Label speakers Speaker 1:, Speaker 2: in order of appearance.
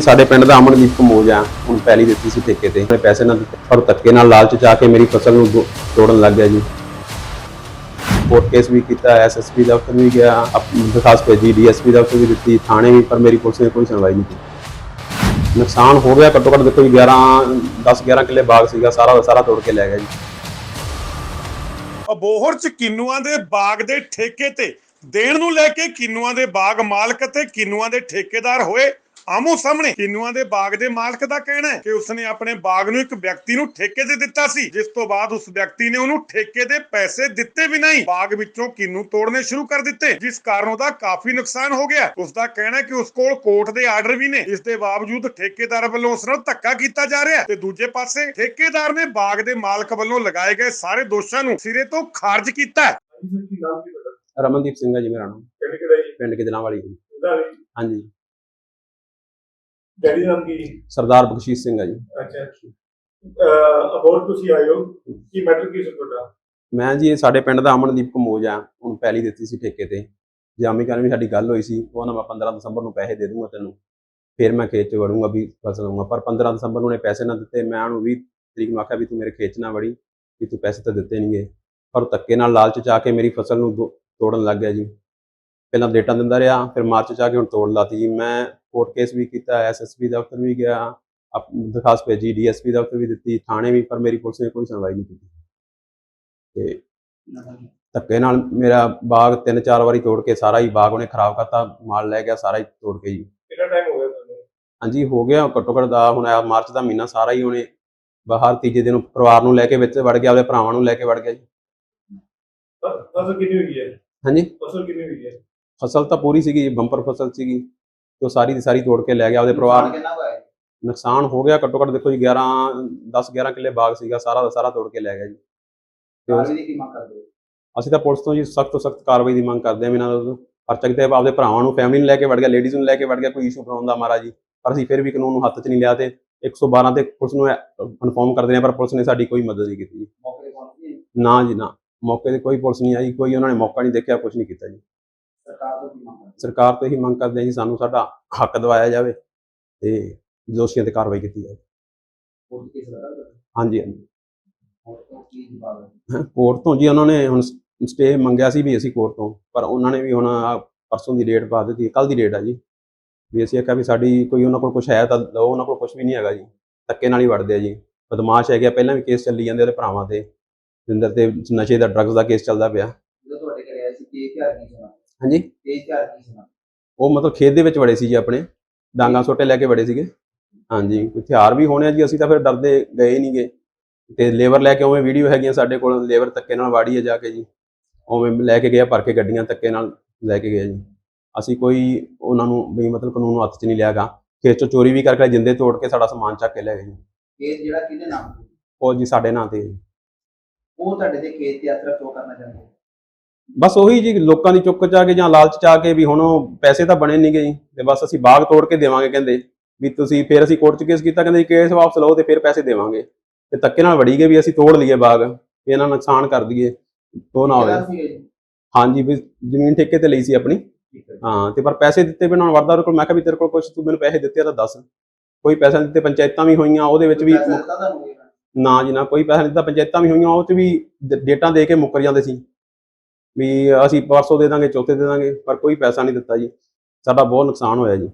Speaker 1: ਸਾਡੇ ਪਿੰਡ ਦਾ ਅਮਨਦੀਪ ਕਮੋਜ ਆ ਹੁਣ ਪਹਿਲੀ ਦਿੱਤੀ ਸੀ ਠੇਕੇ ਤੇ। ਉਹਨੇ ਪੈਸੇ ਨਾ ਪਰ ਧੱਕੇ ਨਾਲ ਲਾਲਚ ਚ ਆ ਕੇ ਮੇਰੀ ਫਸਲ ਨੂੰ ਦੋ- ਤੋੜਨ ਲੱਗ ਗਿਆ ਜੀ। ਕੋਰਟ ਕੇਸ ਵੀ ਕੀਤਾ ਐਸਐਸਪੀ ਦਫ਼ਤਰ ਵੀ ਗਿਆ, ਅਪ- ਦਰਖਾਸਤ ਭੇਜੀ ਡੀਐਸਪੀ ਦਫ਼ਤਰ ਵੀ ਦਿੱਤੀ, ਥਾਣੇ ਵੀ, ਪਰ ਮੇਰੀ ਪੁਲਿਸ ਨੇ ਕੋਈ ਸੁਣਵਾਈ ਨਹੀਂ ਕੀਤੀ। ਨੁਕਸਾਨ ਹੋ ਗਿਆ, ਘੱਟੋ ਘੱਟ ਦੇਖੋ ਜੀ 11 10 11 ਕਿੱਲੇ ਬਾਗ ਸੀਗਾ, ਸਾਰਾ ਦਾ ਸਾਰਾ ਤੋੜ ਕੇ ਲੈ ਗਿਆ ਜੀ।
Speaker 2: ਅਬੋਹਰ ਚ ਕਿੰਨੂਆਂ ਦੇ ਬਾਗ ਦੇ ਠੇਕੇ ਤੇ ਦੇਣ ਨੂੰ ਲੈ ਕੇ ਕਿੰਨੂਆਂ ਦੇ ਬਾਗ ਮਾਲਕ ਤੇ ਕਿੰਨੂਆਂ ਦੇ ਠੇਕੇਦਾਰ ਹੋਏ ਆਮੋ ਸਾਹਮਣੇ ਕਿੰਨੂਆਂ ਦੇ ਬਾਗ ਦੇ ਮਾਲਕ ਦਾ ਕਹਿਣਾ ਹੈ ਕਿ ਉਸਨੇ ਆਪਣੇ ਬਾਗ ਨੂੰ ਇੱਕ ਵਿਅਕਤੀ ਨੂੰ ਠੇਕੇ ਤੇ ਦਿੱਤਾ ਸੀ ਜਿਸ ਤੋਂ ਬਾਅਦ ਉਸ ਵਿਅਕਤੀ ਨੇ ਉਹਨੂੰ ਠੇਕੇ ਦੇ ਪੈਸੇ ਦਿੱਤੇ ਵੀ ਨਹੀਂ। ਬਾਗ ਵਿੱਚੋਂ ਕਿੰਨੂ ਤੋੜਨੇ ਸ਼ੁਰੂ ਕਰ ਦਿੱਤੇ ਜਿਸ ਕਾਰਨ ਉਹਦਾ ਕਾਫੀ ਨੁਕਸਾਨ ਹੋ ਗਿਆ। ਉਸ ਦਾ ਕਹਿਣਾ ਹੈ ਕਿ ਉਸ ਕੋਲ ਕੋਰਟ ਦੇ ਆਰਡਰ ਵੀ ਨੇ। ਇਸ ਦੇ ਬਾਵਜੂਦ ਠੇਕੇਦਾਰ ਵੱਲੋਂ ਉਸ ਨਾਲ ਧੱਕਾ ਕੀਤਾ ਜਾ ਰਿਹਾ ਤੇ ਦੂਜੇ ਪਾਸੇ ਠੇਕੇਦਾਰ ਨੇ ਬਾਗ ਦੇ ਮਾਲਕ ਵੱਲੋਂ ਲਗਾਏ ਗਏ ਸਾਰੇ ਦੋਸ਼ਾਂ ਨੂੰ ਸਿਰੇ ਤੋਂ ਖਾਰਜ ਕੀਤਾ
Speaker 1: ਰਮਨਦੀਪ ਸਿੰਘ ਜੀ ਮੇਰਾ ਨਾਮ। ਪਿੰਡ ਕਿਦਲਾਂ ਵਾਲੀ ਹਾਂਜੀ।
Speaker 3: ਡੈਡੀ ਨਾਮ ਕੀ
Speaker 1: ਸਰਦਾਰ ਬਖਸ਼ੀਸ਼ ਸਿੰਘ ਆ ਜੀ।
Speaker 3: ਅੱਛਾ ਅਹ ਅਬੋਰ ਤੁਸੀਂ ਹੋ? ਕੀ ਮੈਟਰ ਕੀ ਸੀ ਤੁਹਾਡਾ?
Speaker 1: ਮੈਂ ਜੀ ਇਹ ਸਾਡੇ ਪਿੰਡ ਦਾ ਅਮਨਦੀਪ ਕਮੋਜ ਆ। ਹੁਣ ਪਹਿਲੀ ਦਿੱਤੀ ਸੀ ਠੇਕੇ ਤੇ। ਜਾਮੀ ਕਰਨ ਵੀ ਸਾਡੀ ਗੱਲ ਹੋਈ ਸੀ ਉਹ ਨਾ ਮੈਂ 15 ਦਸੰਬਰ ਨੂੰ ਪੈਸੇ ਦੇ ਦੂੰਗਾ ਤੈਨੂੰ। ਫਿਰ ਮੈਂ ਖੇਤ 'ਚ ਵੜੂੰਗਾ ਵੀ ਫਸਲ ਲਊਂਗਾ। ਪਰ 15 ਦਸੰਬਰ ਨੂੰ ਉਹਨੇ ਪੈਸੇ ਨਾ ਦਿੱਤੇ। ਮੈਂ ਉਹਨੂੰ 20 ਤਰੀਕ ਨੂੰ ਆਖਿਆ ਵੀ ਤੂੰ ਮੇਰੇ ਖੇਤ 'ਚ ਨਾ ਵੜੀ ਵੀ ਤੂੰ ਪੈਸੇ ਤਾਂ ਦਿੱਤੇ ਨਹੀਂਗੇ ਪਰ ਉਹ ਧੱਕੇ ਨਾਲ ਲਾਲਚ 'ਚ ਆ ਕੇ ਮੇਰੀ ਫਸਲ ਨੂੰ ਤੋੜਨ ਲੱਗ ਗਿਆ ਜੀ। ਪਹਿਲਾਂ ਡੇਟਾ ਦਿੰਦਾ ਰਿਹਾ ਫਿਰ ਮਾਰਚ 'ਚ ਆ ਕੇ ਹੁਣ ਤੋੜ ਲਾਤੀ ਜੀ। ਮੈਂ ਕੋਰਟ ਕੇਸ ਵੀ ਕੀਤਾ ਐਸਐਸਪੀ ਦਫ਼ਤਰ ਵੀ ਗਿਆ ਦਰਖਾਸਤ ਭੇਜੀ ਡੀਐਸਪੀ ਦਫ਼ਤਰ ਵੀ ਦਿੱਤੀ ਥਾਣੇ ਵੀ ਪਰ ਮੇਰੀ ਪੁਲਿਸ ਨੇ ਕੋਈ ਸੁਣਵਾਈ ਨਹੀਂ ਕੀਤੀ। ਤੇ ਧੱਕੇ ਨਾਲ ਮੇਰਾ ਬਾਗ ਤਿੰਨ ਚਾਰ ਵਾਰੀ ਤੋੜ ਕੇ ਸਾਰਾ ਹੀ ਬਾਗ ਉਹਨੇ ਖਰਾਬ ਕਰਤਾ ਮਾਲ ਲੈ ਗਿਆ ਸਾਰਾ ਹੀ ਤੋੜ ਕੇ ਜੀ।
Speaker 3: ਕਿੰਨਾ ਟਾਈਮ ਹੋ ਗਿਆ ਤੁਹਾਨੂੰ?
Speaker 1: ਹਾਂਜੀ ਹੋ ਗਿਆ ਘੱਟੋ ਘੱਟ ਦਾ ਹੁਣ ਆ ਮਾਰਚ ਦਾ ਮਹੀਨਾ ਸਾਰਾ ਹੀ ਉਹਨੇ ਬਾਹਰ ਤੀਜੇ ਦਿਨ ਪਰਿਵਾਰ ਨੂੰ ਲੈ ਕੇ ਵਿੱਚ ਵੜ ਗਿਆ ਆਪਣੇ ਭਰਾਵਾਂ ਨੂੰ ਲੈ ਕੇ ਵੜ ਗਿਆ ਜੀ।
Speaker 3: ਫਸਲ ਕਿੰਨੀ ਹੋਈ ਹੈ?
Speaker 1: ਹਾਂਜੀ?
Speaker 3: ਫਸਲ ਕਿੰਨੀ ਹੋਈ ਹੈ?
Speaker 1: ਫਸਲ ਤਾਂ ਪੂਰੀ ਸੀਗੀ ਬੰਪਰ ਫਸਲ ਸੀਗੀ। ਤੇ ਉਹ ਸਾਰੀ ਦੀ ਸਾਰੀ ਤੋੜ ਕੇ ਲੈ ਗਿਆ ਉਹਦੇ ਪਰਿਵਾਰ
Speaker 4: ਕਿੰਨਾ ਕੁ ਹੈ
Speaker 1: ਨੁਕਸਾਨ ਹੋ ਗਿਆ ਘੱਟੋ ਘੱਟ ਦੇਖੋ ਜੀ 11 10 11 ਕਿੱਲੇ ਬਾਗ ਸੀਗਾ ਸਾਰਾ ਦਾ ਸਾਰਾ ਤੋੜ ਕੇ ਲੈ ਗਿਆ ਜੀ। ਤੇ ਉਸ-
Speaker 4: ਕਾਰਵਾਈ ਦੀ ਕੀ ਮੰਗ ਕਰਦੇ ਹੋ?
Speaker 1: ਅਸੀਂ ਤਾਂ ਪੁਲਿਸ ਤੋਂ ਜੀ ਸਖਤ ਤੋਂ ਸਖਤ ਕਾਰਵਾਈ ਦੀ ਮੰਗ ਕਰਦੇ ਹਾਂ ਵੀ ਇਹਨਾਂ ਦਾ ਪਰਚਾ ਕਿਤੇ ਆਪਦੇ ਭਰਾਵਾਂ ਨੂੰ ਫੈਮਿਲੀ ਨੂੰ ਲੈ ਕੇ ਵੜ ਗਿਆ ਲੇਡੀਜ਼ ਨੂੰ ਲੈ ਕੇ ਵੜ ਗਿਆ ਕੋਈ ਇਸ਼ੂ ਬਣਾਉਣ ਦਾ ਮਾਰਾ ਜੀ। ਪਰ ਅਸੀਂ ਫਿਰ ਵੀ ਕਾਨੂੰਨ ਨੂੰ ਹੱਥ 'ਚ ਨਹੀਂ ਲਿਆ ਤੇ 112 ਤੇ ਪੁਲਿਸ ਨੂੰ ਇਨਫੋਰਮ ਕਰਦੇ ਨੇ ਪਰ ਪੁਲਿਸ ਨੇ ਸਾਡੀ ਕੋਈ ਮਦਦ ਨਹੀਂ ਕੀਤੀ ਜੀ।
Speaker 4: ਮੌਕੇ ਤੇ ਪਹੁੰਚੀ
Speaker 1: ਨਾ ਜੀ ਨਾ। ਮੌਕੇ ਤੇ ਕੋਈ ਪੁਲਿਸ ਨਹੀਂ ਆਈ ਕੋਈ ਉਹਨਾਂ ਨੇ ਮੌਕਾ ਨਹੀਂ ਦੇਖਿਆ ਕੁਝ ਨਹੀਂ ਕੀਤਾ ਜੀ।
Speaker 4: ਸਰਕਾਰ ਤੋਂ ਕੀ
Speaker 1: ਇਹੀ ਮੰਗ ਕਰਦੇ ਹਾਂ ਜੀ ਸਾਨੂੰ ਸਾਡਾ ਹੱਕ ਦਿਵਾਇਆ ਜਾਵੇ ਤੇ ਦੋਸ਼ੀਆਂ ਤੇ ਕਾਰਵਾਈ ਕੀਤੀ ਜਾਵੇ। ਹਾਂਜੀ ਹਾਂਜੀ।
Speaker 4: ਕੀ
Speaker 1: ਕੋਰਟ ਤੋਂ ਜੀ ਉਹਨਾਂ ਨੇ ਹੁਣ ਸਟੇ ਮੰਗਿਆ ਸੀ ਵੀ ਅਸੀਂ ਕੋਰਟ ਤੋਂ ਪਰ ਉਹਨਾਂ ਨੇ ਵੀ ਹੁਣ ਪਰਸੋਂ ਦੀ ਡੇਟ ਪਾ ਦਿੱਤੀ ਕੱਲ ਦੀ ਡੇਟ ਆ ਜੀ। ਵੀ ਅਸੀਂ ਆਖਿਆ ਵੀ ਸਾਡੀ ਕੋਈ ਉਹਨਾਂ ਕੋਲ ਕੁਝ ਹੈ ਤਾਂ ਦਿਓ ਉਹਨਾਂ ਕੋਲ ਕੁਝ ਵੀ ਨਹੀਂ ਹੈਗਾ ਜੀ ਧੱਕੇ ਨਾਲ ਹੀ ਵੜਦੇ ਆ ਜੀ। ਬਦਮਾਸ਼ ਹੈਗੇ ਆ, ਪਹਿਲਾਂ ਵੀ ਕੇਸ ਚੱਲੀ ਜਾਂਦੇ ਉਹਦੇ ਭਰਾਵਾਂ ਤੇ। ਜਿੰਦਰ ਤੇ ਨਸ਼ੇ ਦਾ ਡਰੱਗਸ ਦਾ ਕੇਸ ਚੱਲਦਾ ਪਿਆ।
Speaker 4: ਜਦੋਂ ਤੁਹਾਡੇ ਘਰੇ ਆਏ ਸੀ ਹਥਿਆਰ ਕੀ ਸੁਣਾ
Speaker 1: ਹਾਂਜੀ।
Speaker 4: ਤੇਜ਼ ਕੀ
Speaker 1: ਉਹ ਮਤਲਬ ਖੇਤ ਦੇ ਵਿੱਚ ਵੜੇ ਸੀ ਜੀ ਆਪਣੇ। ਡਾਂਗਾ ਸੋਟੇ ਲੈ ਕੇ ਵੜੇ ਸੀਗੇ। ਹਾਂਜੀ ਹਥਿਆਰ ਵੀ ਹੋਣੇ ਆ ਜੀ ਅਸੀਂ ਤਾਂ ਫਿਰ ਡਰਦੇ ਗਏ ਨਹੀਂਗੇ। ਤੇ ਲੇਬਰ ਲੈ ਕੇ ਉਵੇਂ ਵੀਡੀਓ ਹੈਗੀਆਂ ਸਾਡੇ ਕੋਲ ਲੇਬਰ ਧੱਕੇ ਨਾਲ ਵਾੜੀ ਹੈ ਜਾ ਕੇ ਜੀ। ਉਵੇਂ ਲੈ ਕੇ ਗਿਆ ਭਰ ਕੇ ਗੱਡੀਆਂ ਧੱਕੇ ਨਾਲ ਲੈ ਕੇ ਗਏ ਜੀ। ਅਸੀਂ ਕੋਈ ਉਹਨਾਂ ਨੂੰ ਵੀ ਮਤਲਬ ਕਾਨੂੰਨ ਨੂੰ ਹੱਥ 'ਚ ਨਹੀਂ ਲਿਆਗਾ। ਖੇਤ 'ਚੋਂ ਚੋਰੀ ਵੀ ਕਰਕੇ ਜਿੰਦੇ ਤੋੜ ਕੇ ਸਾਡਾ ਸਮਾਨ ਚੱਕ ਕੇ ਲੈ ਗਏ ਜੀ।
Speaker 4: ਕੇਸ ਜਿਹੜਾ ਕਿਹਦੇ ਨਾਮ ਤੇ?
Speaker 1: ਉਹ ਜੀ ਸਾਡੇ ਨਾਂ ਤੇ ਜੀ।
Speaker 4: ਉਹ ਤੁਹਾਡੇ ਦੇ ਖੇਤ ਤੇ ਯਾਤਰਾ ਕਿਉਂ ਕਰਨਾ ਚਾਹੁੰਦੇ?
Speaker 1: ਬਸ ਉਹੀ ਜੀ ਲੋਕਾਂ ਦੀ ਚੁੱਕ ਚ ਆ ਕੇ ਜਾਂ ਲਾਲਚ ਚ ਆ ਕੇ ਵੀ ਹੁਣ ਉਹ ਪੈਸੇ ਤਾਂ ਬਣੇ ਨਹੀਂਗੇ ਜੀ ਤੇ ਬਸ ਅਸੀਂ ਬਾਗ ਤੋੜ ਕੇ ਦੇਵਾਂਗੇ ਕਹਿੰਦੇ ਵੀ ਤੁਸੀਂ ਫਿਰ ਅਸੀਂ ਕੋਰਟ ਚ ਕੇਸ ਕੀਤਾ ਕਹਿੰਦੇ ਕੇਸ ਵਾਪਸ ਲਓ ਤੇ ਫਿਰ ਪੈਸੇ ਦੇਵਾਂਗੇ। ਤੇ ਧੱਕੇ ਨਾਲ ਵੜੀ ਗਏ ਵੀ ਅਸੀਂ ਤੋੜ ਲਈਏ ਬਾਗ ਵੀ ਇਹਨਾਂ ਨੁਕਸਾਨ ਕਰ ਦਈਏ ਉਹ ਨਾ ਹੋਵੇ? ਹਾਂਜੀ ਵੀ ਜ਼ਮੀਨ ਠੇਕੇ ਤੇ ਲਈ ਸੀ ਆਪਣੀ।
Speaker 4: ਹੈ
Speaker 1: ਤੇ ਪਰ ਪੈਸੇ ਦਿੱਤੇ ਬਿਨਾਂ ਵਰਦਾ ਉਹਦੇ ਕੋਲ ਮੈਂ ਕਿਹਾ ਵੀ ਤੇਰੇ ਕੋਲ ਕੁਝ ਤੂੰ ਮੈਨੂੰ ਪੈਸੇ ਦਿੱਤੇ ਆ ਤਾਂ ਦੱਸ। ਕੋਈ ਪੈਸਾ ਨਹੀਂ ਦਿੱਤੇ ਪੰਚਾਇਤਾਂ ਵੀ ਹੋਈਆਂ ਉਹਦੇ ਵਿੱਚ ਵੀ? ਨਾ? ਜੀ ਨਾ ਕੋਈ ਪੈਸਾ ਨਹੀਂ ਦਿੱਤਾ ਪੰਚਾਇਤਾਂ ਵੀ ਹੋਈਆਂ ਉਹ ਚ ਵੀ ਡੇਟਾਂ ਦੇ ਕੇ ਮੁੱਕਰ ਜਾਂਦੇ ਸੀ। ਵੀ ਅਸੀਂ ਪਰਸੋਂ ਦੇ ਦਾਂਗੇ, ਚੌਥੇ ਦੇ ਦਾਂਗੇ, ਪਰ ਕੋਈ ਪੈਸਾ ਨਹੀਂ ਦਿੱਤਾ ਜੀ। ਸਾਡਾ ਬਹੁਤ ਨੁਕਸਾਨ ਹੋਇਆ ਜੀ।